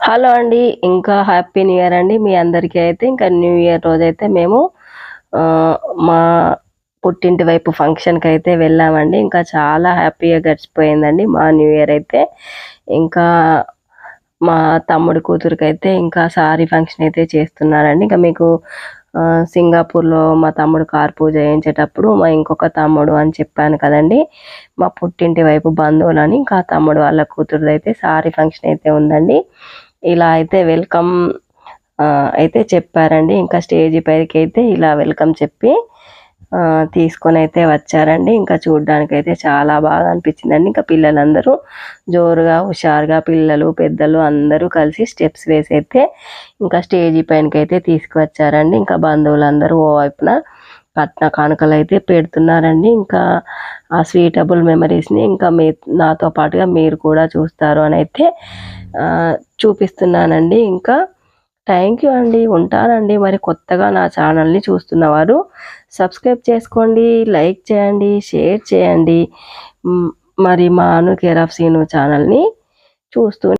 Hello అండి ఇంకా happy new year అండి. మీ అందరికీ అయితే ఇంకా న్యూ ఇయర్ రోజైతే మేము మా పుట్టింటి వైపు ఫంక్షన్కి అయితే వెళ్ళామండి. ఇంకా చాలా హ్యాపీగా గడిచిపోయిందండి మా న్యూ ఇయర్ అయితే. ఇంకా మా తమ్ముడి కూతురికి అయితే ఇంకా సారీ ఫంక్షన్ అయితే చేస్తున్నారండి. ఇంకా మీకు సింగపూర్లో మా తమ్ముడు కార్ పూజ చేయించేటప్పుడు మా ఇంకొక తమ్ముడు అని చెప్పాను కదండి. మా పుట్టింటి వైపు బంధువులని ఇంకా తమ్ముడు వాళ్ళ కూతురుదైతే సారీ ఫంక్షన్ అయితే ఉందండి. ఇలా అయితే వెల్కమ్ అయితే చెప్పారండి. ఇంకా స్టేజ్ పైకి అయితే ఇలా వెల్కమ్ చెప్పి తీసుకొని అయితే వచ్చారండి. ఇంకా చూడడానికి అయితే చాలా బాగా అనిపించిందండి. ఇంకా పిల్లలందరూ జోరుగా హుషారుగా పిల్లలు పెద్దలు అందరూ కలిసి స్టెప్స్ వేసి అయితే ఇంకా స్టేజీ పైనకి అయితే తీసుకువచ్చారండి. ఇంకా బంధువులందరూ ఓ వైపున కట్న కానుకలు అయితే పెడుతున్నారండి. ఇంకా ఆ స్వీటబుల్ మెమరీస్ని ఇంకా మీ నాతో పాటుగా మీరు కూడా చూస్తారు అని అయితే చూపిస్తున్నానండి. ఇంకా థ్యాంక్ యూ అండి. ఉంటానండి. మరి కొత్తగా నా ఛానల్ని చూస్తున్నవారు సబ్స్క్రైబ్ చేసుకోండి లైక్ చేయండి షేర్ చేయండి. మరి మా అను కేర్ ఆఫ్ సీను ఛానల్ని చూస్తూ